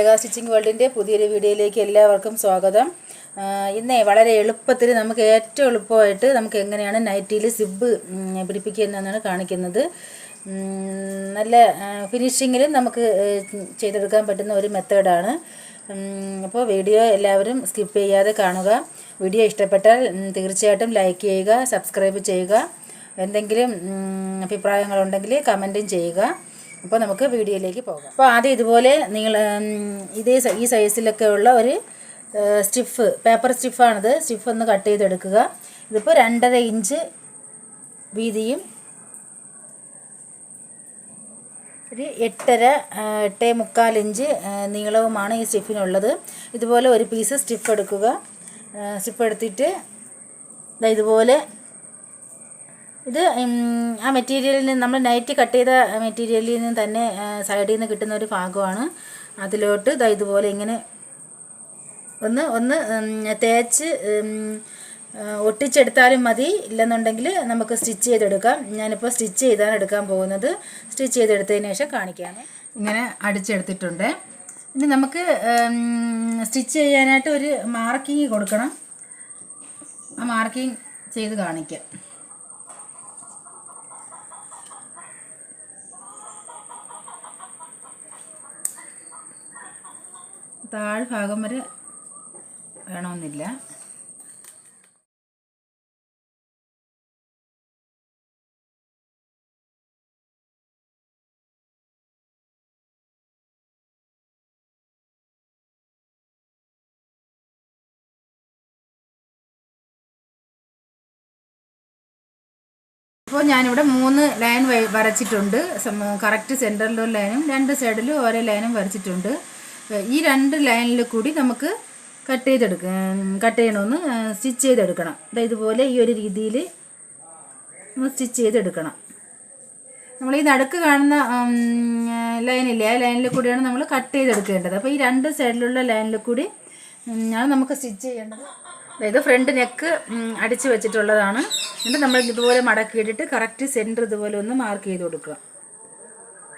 രേഖ stitching വേൾഡിന്റെ പുതിയൊരു വീഡിയോയിലേക്ക് എല്ലാവർക്കും സ്വാഗതം. ഇന്നേ വളരെ എളുപ്പത്തിൽ നമുക്ക് ഏറ്റവും എളുപ്പമായിട്ട് നമുക്ക് എങ്ങനെയാണ് നൈറ്റിയിൽ സിബ് പിടിപ്പിക്കുക എന്നാണ് കാണിക്കുന്നത്. നല്ല ഫിനിഷിങ്ങിൽ നമുക്ക് ചെയ്തെടുക്കാൻ പറ്റുന്ന ഒരു മെത്തേഡാണ്. അപ്പോൾ വീഡിയോ എല്ലാവരും സ്കിപ്പ് ചെയ്യാതെ കാണുക. വീഡിയോ ഇഷ്ടപ്പെട്ടാൽ തീർച്ചയായിട്ടും ലൈക്ക് ചെയ്യുക സബ്സ്ക്രൈബ് ചെയ്യുക. എന്തെങ്കിലും അഭിപ്രായങ്ങളുണ്ടെങ്കിൽ കമന്റും ചെയ്യുക. അപ്പോൾ നമുക്ക് വീഡിയോയിലേക്ക് പോകാം. അപ്പോൾ ആദ്യം ഇതുപോലെ നിങ്ങൾ ഇതേ ഈ സൈസിലൊക്കെ ഉള്ള ഒരു സ്റ്റിഫ് പേപ്പർ സ്റ്റിഫാണിത്. സ്റ്റിഫ് ഒന്ന് കട്ട് ചെയ്തെടുക്കുക. ഇതിപ്പോൾ രണ്ടര ഇഞ്ച് വീതിയും ഒരു എട്ടര എട്ടേ മുക്കാൽ ഇഞ്ച് നീളവുമാണ് ഈ സ്റ്റിഫിനുള്ളത്. ഇതുപോലെ ഒരു പീസ് സ്റ്റിഫ് എടുക്കുക. സ്റ്റിഫ് എടുത്തിട്ട് ഇതുപോലെ ഇത് ആ മെറ്റീരിയലിൽ നിന്ന് നമ്മൾ നൈറ്റ് കട്ട് ചെയ്ത മെറ്റീരിയലിൽ നിന്ന് തന്നെ സൈഡിൽ നിന്ന് കിട്ടുന്ന ഒരു ഭാഗമാണ്. അതിലോട്ട് ഇതാ ഇതുപോലെ ഇങ്ങനെ ഒന്ന് ഒന്ന് തേച്ച് ഒട്ടിച്ചെടുത്താലും മതി. ഇല്ലെന്നുണ്ടെങ്കിൽ നമുക്ക് സ്റ്റിച്ച് ചെയ്തെടുക്കാം. ഞാനിപ്പോൾ സ്റ്റിച്ച് ചെയ്താണ് എടുക്കാൻ പോകുന്നത്. സ്റ്റിച്ച് ചെയ്തെടുത്തതിന് ശേഷം കാണിക്കാം ഇങ്ങനെ അടിച്ചെടുത്തിട്ടുണ്ട്. ഇനി നമുക്ക് സ്റ്റിച്ച് ചെയ്യാനായിട്ട് ഒരു മാർക്കിങ് കൊടുക്കണം. ആ മാർക്കിങ് ചെയ്ത് കാണിക്കാം. താഴ്ഭാഗം വരെ വേണമെന്നില്ല. ഇപ്പോൾ ഞാനിവിടെ മൂന്ന് ലൈൻ വരച്ചിട്ടുണ്ട്. കറക്റ്റ് സെന്ററിലും ഒരു ലൈനും രണ്ട് സൈഡിലും ഓരോ ലൈനും വരച്ചിട്ടുണ്ട്. ഈ രണ്ട് ലൈനിൽ കൂടി നമുക്ക് കട്ട് ചെയ്തെടുക്ക കട്ട് ചെയ്യണമെന്ന് സ്റ്റിച്ച് ചെയ്തെടുക്കണം. ദാ ഇതുപോലെ ഈ ഒരു രീതിയിൽ നമ്മൾ സ്റ്റിച്ച് ചെയ്തെടുക്കണം. നമ്മൾ ഈ നടുക്ക് കാണുന്ന ലൈനില്ലേ ആ ലൈനിൽ കൂടിയാണ് നമ്മൾ കട്ട് ചെയ്തെടുക്കേണ്ടത്. അപ്പോൾ ഈ രണ്ട് സൈഡിലുള്ള ലൈനിൽ കൂടി ഞാൻ നമുക്ക് സ്റ്റിച്ച് ചെയ്യേണ്ടത്. അതായത് ഫ്രണ്ട് നെക്ക് അടിച്ച് വെച്ചിട്ടുള്ളതാണ്. എന്നിട്ട് നമ്മൾ ഇതുപോലെ മടക്കി മടക്കിയിട്ടിട്ട് കറക്റ്റ് സെന്റർ ഇതുപോലെ ഒന്ന് മാർക്ക് ചെയ്ത് കൊടുക്കുക.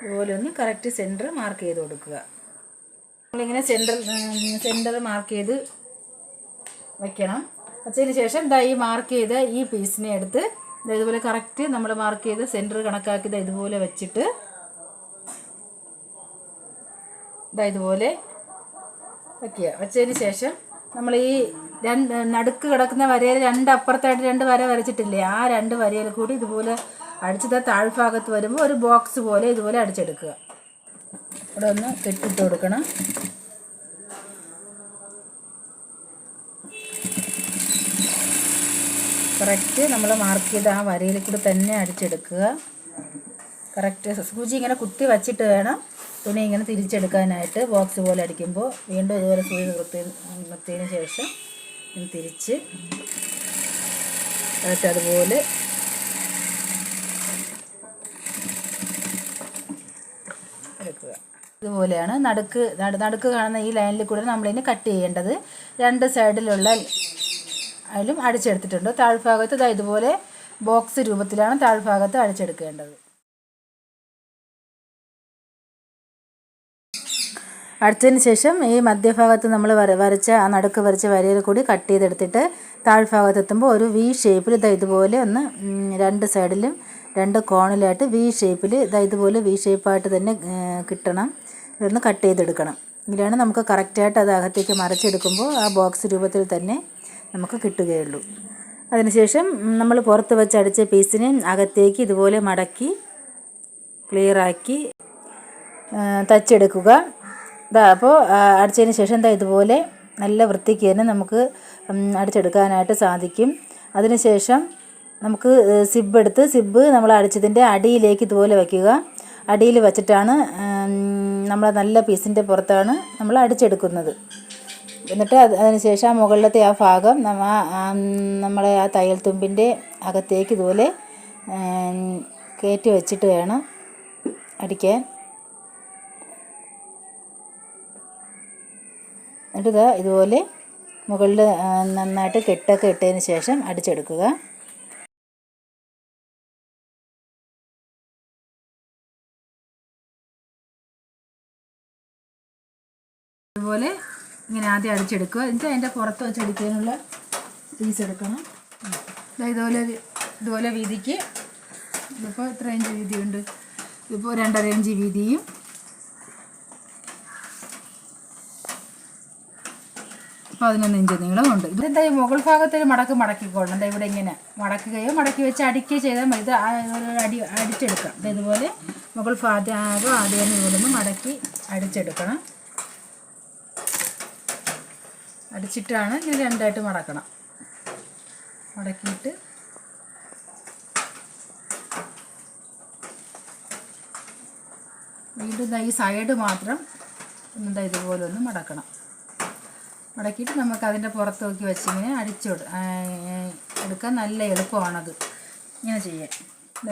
ഇതുപോലെ ഒന്ന് കറക്റ്റ് സെന്റർ മാർക്ക് ചെയ്ത് കൊടുക്കുക. നമ്മളിങ്ങനെ സെന്റർ സെന്റർ മാർക്ക് ചെയ്ത് വയ്ക്കണം വച്ചതിന് ശേഷം ഇതാ ഈ മാർക്ക് ചെയ്ത ഈ പീസിനെ എടുത്ത് ഇതേപോലെ കറക്റ്റ് നമ്മൾ മാർക്ക് ചെയ്ത് സെന്റർ കണക്കാക്കിയത് ഇതുപോലെ വെച്ചിട്ട് ഇതാ ഇതുപോലെ വയ്ക്കുക വെച്ചതിന് ശേഷം നമ്മൾ ഈ രണ്ട് നടുക്ക് കിടക്കുന്ന വരയിൽ രണ്ട് അപ്പുറത്തായിട്ട് രണ്ട് വര വരച്ചിട്ടില്ലേ? ആ രണ്ട് വരയിൽ കൂടി ഇതുപോലെ അടിച്ചത് താഴ്ഭാഗത്ത് വരുമ്പോൾ ഒരു ബോക്സ് പോലെ ഇതുപോലെ അടിച്ചെടുക്കുക. ഇവിടെ ഒന്ന് കെട്ടിട്ട് കൊടുക്കണം. കറക്റ്റ് നമ്മൾ മാർക്ക് ചെയ്ത് ആ വരയിൽ കൂടി തന്നെ അടിച്ചെടുക്കുക. കറക്റ്റ് സൂചി ഇങ്ങനെ കുത്തി വച്ചിട്ട് വേണം തുണി ഇങ്ങനെ തിരിച്ചെടുക്കാനായിട്ട്. ബോക്സ് പോലെ അടിക്കുമ്പോൾ വീണ്ടും ഇതുപോലെ സൂചി നിർത്തി നിർത്തിയതിന് ശേഷം തിരിച്ച്. അതുപോലെ ഇതുപോലെയാണ്. നടുക്ക് നട നടുക്ക് കാണുന്ന ഈ ലൈനിൽ കൂടെ നമ്മളിതിന് കട്ട് ചെയ്യേണ്ടത് രണ്ട് സൈഡിലുള്ള അതിലും അടിച്ചെടുത്തിട്ടുണ്ട്. താഴ്ഭാഗത്ത് ദാ ഇതുപോലെ ബോക്സ് രൂപത്തിലാണ് താഴ്ഭാഗത്ത് അടിച്ചെടുക്കേണ്ടത്. അടിച്ചതിന് ശേഷം ഈ മധ്യഭാഗത്ത് നമ്മൾ വര വരച്ച ആ നടുക്ക് വരച്ച വരയിൽ കൂടി കട്ട് ചെയ്തെടുത്തിട്ട് താഴ്ഭാഗത്ത് എത്തുമ്പോൾ ഒരു വി ഷേപ്പിൽ ഇതാ ഇതുപോലെ ഒന്ന് രണ്ട് സൈഡിലും രണ്ട് കോണിലായിട്ട് വി ഷേപ്പിൽ ഇതാ ഇതുപോലെ വി ഷേപ്പായിട്ട് തന്നെ കിട്ടണം. ഇതൊന്ന് കട്ട് ചെയ്തെടുക്കണം. എങ്കിലാണ് നമുക്ക് കറക്റ്റായിട്ട് അത് അകത്തേക്ക് മറച്ചെടുക്കുമ്പോൾ ആ ബോക്സ് രൂപത്തിൽ തന്നെ നമുക്ക് കിട്ടുകയുള്ളൂ. അതിനുശേഷം നമ്മൾ പുറത്ത് വെച്ച് അടിച്ച പീസിനെ അകത്തേക്ക് ഇതുപോലെ മടക്കി ക്ലിയറാക്കി തച്ചെടുക്കുക. ഇതാ അപ്പോൾ അടിച്ചതിന് ശേഷം എന്താ ഇതുപോലെ നല്ല വൃത്തിക്ക് തന്നെ നമുക്ക് അടിച്ചെടുക്കാനായിട്ട് സാധിക്കും. അതിനുശേഷം നമുക്ക് സിബ് എടുത്ത് സിബ് നമ്മൾ അടിച്ചതിന്റെ അടിയിലേക്ക് ഇതുപോലെ വയ്ക്കുക. അടിയിൽ വച്ചിട്ടാണ് നമ്മൾ നല്ല പീസിന്റെ പുറത്താണ് നമ്മൾ അടിച്ചെടുക്കുന്നത്. എന്നിട്ട് അത് അതിനുശേഷം ആ മുകളിലത്തെ ആ ഭാഗം നമ്മ നമ്മളെ ആ തയ്യൽ തുമ്പിന്റെ അകത്തേക്ക് ഇതുപോലെ കയറ്റി വെച്ചിട്ട് വേണം അടിക്കാൻ. എന്നിട്ട് ഇതാ ഇതുപോലെ മുകളിൽ നന്നായിട്ട് കെട്ടൊക്കെ ഇട്ടതിന് ശേഷം അടിച്ചെടുക്കുക. ഇതേപോലെ ഇങ്ങനെ ആദ്യം അടിച്ചെടുക്കുക എന്നിട്ട് അതിന്റെ പുറത്ത് വെച്ച് അടിക്കാനുള്ള പീസ് എടുക്കണം. ഇതുപോലെ ഇതുപോലെ വീതിക്ക് ഇതിപ്പോൾ എത്ര ഇഞ്ച് വീതിയുണ്ട്. ഇതിപ്പോൾ രണ്ടര ഇഞ്ച് വീതിയും. പതിനൊന്ന് ഇഞ്ച് നീളമുണ്ട് ഇതെന്താ ഈ മുകൾ ഭാഗത്തിൽ മടക്ക് മടക്കിക്കോളണം. എന്താ ഇവിടെ ഇങ്ങനെ മടക്കുകയോ മടക്കി വെച്ച് അടിക്കുകയോ ചെയ്താൽ മതി. ഇത് അടി അടിച്ചെടുക്കാം. ഇതുപോലെ മുകൾ ഭാഗം ആദ്യം ഇവിടെ നിന്ന് മടക്കി അടിച്ചെടുക്കണം. അടിച്ചിട്ടാണ് ഇനി രണ്ടായിട്ട് മടക്കണം. മടക്കിയിട്ട് വീണ്ടും ഈ സൈഡ് മാത്രം എന്താ ഇതുപോലെ ഒന്ന് മടക്കണം. മടക്കിയിട്ട് നമുക്ക് അതിന്റെ പുറത്ത് നോക്കി വെച്ചിങ്ങനെ അടിച്ചോട് എടുക്കാൻ നല്ല എളുപ്പമാണത്. ഇങ്ങനെ ചെയ്യാൻ.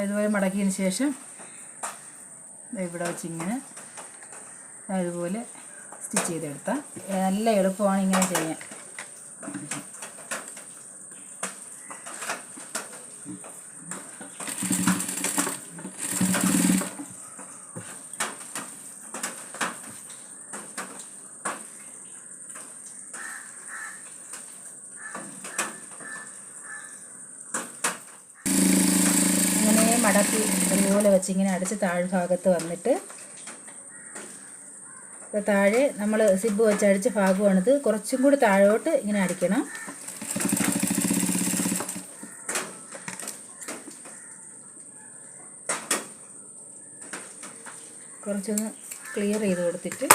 ഇതുപോലെ മടക്കിയതിന് ശേഷം ഇവിടെ വെച്ചിങ്ങനെ ഇങ്ങനെ ഇതുപോലെ സ്റ്റിച്ച് ചെയ്തെടുത്താൽ നല്ല എളുപ്പമാണ് ഇങ്ങനെ ചെയ്യാൻ. മടക്കി അതുപോലെ വെച്ച് ഇങ്ങനെ അടിച്ച് താഴ്ഭാഗത്ത് വന്നിട്ട് താഴെ നമ്മൾ സിബ് വെച്ച് അടിച്ച ഭാഗമാണിത്. കുറച്ചും കൂടി താഴോട്ട് ഇങ്ങനെ അടിക്കണം. കുറച്ചൊന്ന് ക്ലിയർ ചെയ്ത് കൊടുത്തിട്ട്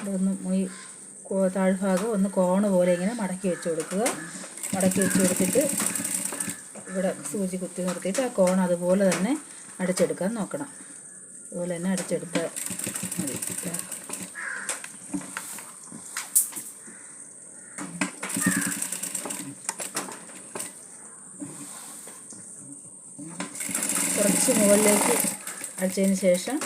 ഇതൊന്ന് ഈ താഴ്ഭാഗം ഒന്ന് കോണ് പോലെ ഇങ്ങനെ മടക്കി വെച്ച് കൊടുക്കുക. മടക്കി വെച്ച് കൊടുത്തിട്ട് ഇവിടെ സൂചി കുത്തി നിർത്തിയിട്ട് ആ കോൺ അതുപോലെ തന്നെ അടിച്ചെടുക്കാൻ നോക്കണം. അതുപോലെ തന്നെ അടിച്ചെടുത്താൽ മതി. കുറച്ച് മുകളിലേക്ക് അടിച്ചതിന് ശേഷം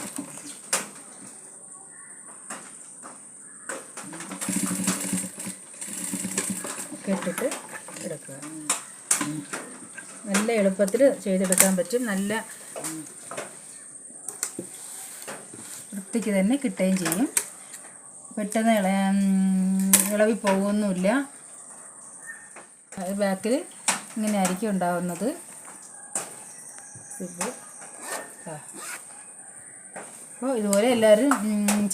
കെട്ടിട്ട് നല്ല എളുപ്പത്തിൽ ചെയ്തെടുക്കാൻ പറ്റും. നല്ല വൃത്തിക്ക് തന്നെ കിട്ടുകയും ചെയ്യും. പെട്ടെന്ന് ഇള ഇളവി പോകുന്നുമില്ല. ബാക്കിൽ ഇങ്ങനെ ആയിരിക്കും ഉണ്ടാവുന്നത്. അപ്പോൾ ഇതുപോലെ എല്ലാവരും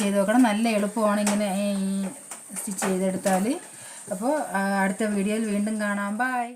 ചെയ്ത് നോക്കണം. നല്ല എളുപ്പമാണ് ഇങ്ങനെ സ്റ്റിച്ച് ചെയ്തെടുത്താൽ. അപ്പോൾ അടുത്ത വീഡിയോയിൽ വീണ്ടും കാണാം. ബൈ.